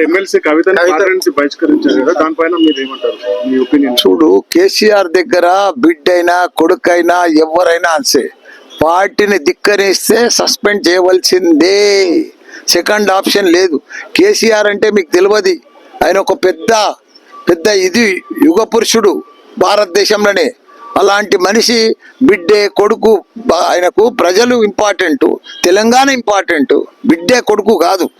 ఇప్పుడు ఎమ్మెల్సీ కవిత- నుంచి బహిష్కరించారు కదా దానిపైన మీరు ఏమంటారు మీ ఒపీనియన్. చూడు కేసీఆర్ దగ్గర బిడ్డైనా కొడుకైనా ఎవరైనా అంతే. పార్టీని ధిక్కరిస్తే సస్పెండ్ చేయవలసిందే. సెకండ్ ఆప్షన్ లేదు. కేసీఆర్ అంటే మీకు తెలియదు. ఆయన ఒక పెద్ద పెద్ద ఇది యుగ పురుషుడు భారతదేశంలోనే. అలాంటి మనిషి బిడ్డే కొడుకు ఆయనకు ప్రజలు ఇంపార్టెంట్ తెలంగాణ ఇంపార్టెంట్ బిడ్డే కొడుకు కాదు.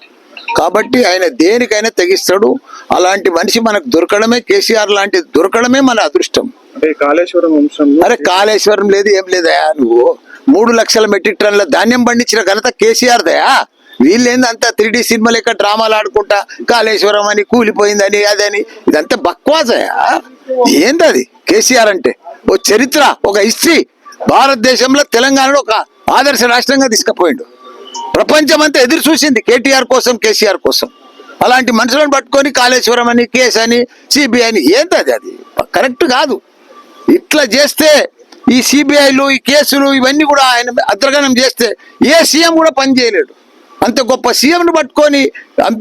కాబట్టి ఆయన దేనికైనా తెగిస్తాడు. అలాంటి మనిషి మనకు దొరకడమే కేసీఆర్ లాంటి దొరకడమే మన అదృష్టం. అంటే కాళేశ్వరం వంశంలో అరే కాళేశ్వరం లేదు ఏం లేదయా నువ్వు మూడు లక్షల మెట్రిక్ టన్నుల ధాన్యం పండించిన ఘనత కేసీఆర్ దయా వీళ్ళేంది అంతా త్రీ డి సినిమా లెక్క డ్రామాలు ఆడుకుంటా? కాళేశ్వరం అని కూలిపోయిందని అదని. ఇదంతా బక్వాసయా ఏంది అది? కేసీఆర్ అంటే ఓ చరిత్ర ఒక హిస్టరీ. భారతదేశంలో తెలంగాణలో ఒక ఆదర్శ రాష్ట్రంగా తీసుకుపోయిండు. ప్రపంచం అంతా ఎదురు చూసింది కేటీఆర్ కోసం కేసీఆర్ కోసం. అలాంటి మనుషులను పట్టుకొని కాళేశ్వరం అని కేసు అని సిబిఐ అని ఏంటది అది? కరెక్ట్ కాదు. ఇట్లా చేస్తే ఈ సిబిఐలు ఈ కేసులు ఇవన్నీ కూడా ఆయన అద్రగణం చేస్తే ఏ సీఎం కూడా పని చేయలేడు. అంత గొప్ప సీఎంను పట్టుకొని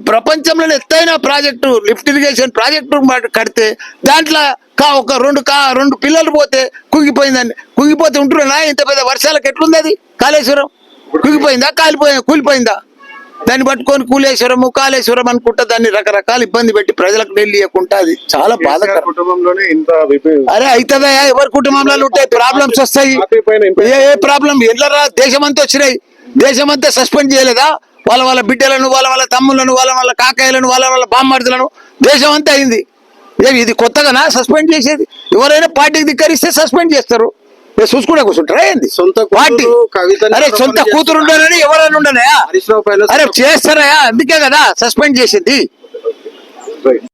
ప్రపంచంలో ఎత్తైన ప్రాజెక్టు లిఫ్ట్ ఇరిగేషన్ ప్రాజెక్టు కడితే దాంట్లో కా ఒక రెండు కా రెండు పిల్లలు పోతే కుంగిపోయిందని కుంగిపోతే ఉంటున్నా ఇంత పెద్ద వర్షాలకు ఎట్లుంది అది కాళేశ్వరం? కుంగిపోయిందా? కాలిపోయిందా కూలిపోయిందా? దాన్ని పట్టుకొని కూలేశ్వరము కాళేశ్వరం అనుకుంటా దాన్ని రకరకాల ఇబ్బంది పెట్టి ప్రజలకు ఇవ్వకుండా అది చాలా బాధకరం. కుటుంబంలోనే ఇంత అరే అవుతుందయ్యా ఎవరి కుటుంబంలో ఉంటాయి ప్రాబ్లమ్స్ వస్తాయి. ఏ ఏ ప్రాబ్లం ఎల్లరా? దేశమంతా వచ్చినాయి. దేశమంతా సస్పెండ్ చేయలేదా? వాళ్ళ వాళ్ళ బిడ్డలను వాళ్ళ వాళ్ళ తమ్ములను వాళ్ళ వాళ్ళ కాకాయలను వాళ్ళ వాళ్ళ బామ్మర్దులను దేశం అంతా అయింది ఇది కొత్తగానా? సస్పెండ్ చేసేది? ఎవరైనా పార్టీకి ధిక్కరిస్తే సస్పెండ్ చేస్తారు. ఏ చూసుకుంటే కూర్చుంటారా ఏంది? సొంత పార్టీ అరే సొంత కూతురు ఉండనని ఎవరైనా పైన అరే చేస్తారయా అందుకే కదా సస్పెండ్ చేసింది.